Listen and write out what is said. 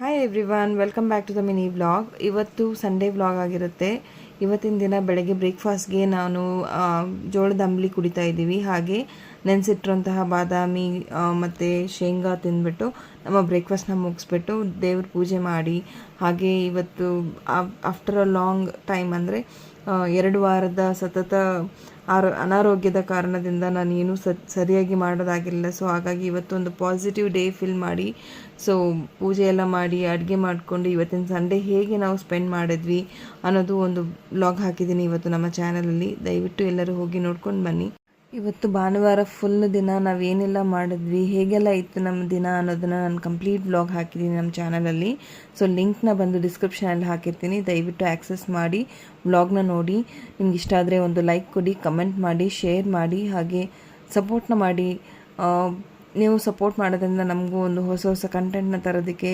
Hi everyone welcome back to the mini vlog ಇವತ್ತು Sunday vlog ಆಗಿರುತ್ತೆ. ಇವತ್ತಿನ ದಿನ ಬೆಳಗ್ಗೆ ಬ್ರೇಕ್ಫಾಸ್ಟ್ಗೆ ನಾನು ಜೋಳದ ಅಂಬಲಿ ಕುಡಿತಾ ಇದ್ದೀವಿ. ಹಾಗೆ ನೆನೆಸಿಟ್ಟಿರುವಂತಹ ಬಾದಾಮಿ ಮತ್ತು ಶೇಂಗಾ ತಿಂದ್ಬಿಟ್ಟು ನಮ್ಮ ಬ್ರೇಕ್ಫಾಸ್ಟ್ನ ಮುಗಿಸ್ಬಿಟ್ಟು ದೇವ್ರ ಪೂಜೆ ಮಾಡಿ. ಹಾಗೆ ಇವತ್ತು ಆಫ್ಟರ್ ಅ ಲಾಂಗ್ ಟೈಮ್ ಅಂದರೆ ಎರಡು ವಾರದ ಸತತ ಆರೋ, ಅನಾರೋಗ್ಯದ ಕಾರಣದಿಂದ ನಾನು ಏನೂ ಸ ಸರಿಯಾಗಿ ಮಾಡೋದಾಗಿಲ್ಲ. ಸೊ ಹಾಗಾಗಿ ಇವತ್ತು ಒಂದು ಪಾಸಿಟಿವ್ ಡೇ ಫಿಲ್ ಮಾಡಿ ಸೊ ಪೂಜೆ ಎಲ್ಲ ಮಾಡಿ, ಅಡುಗೆ ಮಾಡಿಕೊಂಡು ಇವತ್ತಿನ ಸಂಡೇ ಹೇಗೆ ನಾವು ಸ್ಪೆಂಡ್ ಮಾಡಿದ್ವಿ ಅನ್ನೋದು ಒಂದು ಬ್ಲಾಗ್ ಹಾಕಿದ್ದೀನಿ ಇವತ್ತು ನಮ್ಮ ಚಾನಲಲ್ಲಿ ದಯವಿಟ್ಟು ಎಲ್ಲರೂ ಹೋಗಿ ನೋಡ್ಕೊಂಡು ಬನ್ನಿ. ಇವತ್ತು ಭಾನುವಾರ ಫುಲ್ ದಿನ ನಾವೇನೆಲ್ಲ ಮಾಡಿದ್ವಿ, ಹೇಗೆಲ್ಲ ಇತ್ತು ನಮ್ಮ ದಿನ ಅನ್ನೋದನ್ನ ನಾನು ಕಂಪ್ಲೀಟ್ ವ್ಲಾಗ್ ಹಾಕಿದ್ದೀನಿ ನಮ್ಮ ಚಾನಲಲ್ಲಿ ಸೊ ಲಿಂಕ್ನ ಬಂದು ಡಿಸ್ಕ್ರಿಪ್ಷನಲ್ಲಿ ಹಾಕಿರ್ತೀನಿ. ದಯವಿಟ್ಟು ಆ್ಯಕ್ಸೆಸ್ ಮಾಡಿ ವ್ಲಾಗ್ನ ನೋಡಿ. ನಿಮ್ಗೆ ಇಷ್ಟ ಆದರೆ ಒಂದು ಲೈಕ್ ಕೊಡಿ ಕಮೆಂಟ್ ಮಾಡಿ ಶೇರ್ ಮಾಡಿ, ಹಾಗೆ ಸಪೋರ್ಟ್ನ ಮಾಡಿ. ನೀವು ಸಪೋರ್ಟ್ ಮಾಡೋದ್ರಿಂದ ನಮಗೂ ಒಂದು ಹೊಸ ಹೊಸ ಕಂಟೆಂಟ್ನ ತರೋದಕ್ಕೆ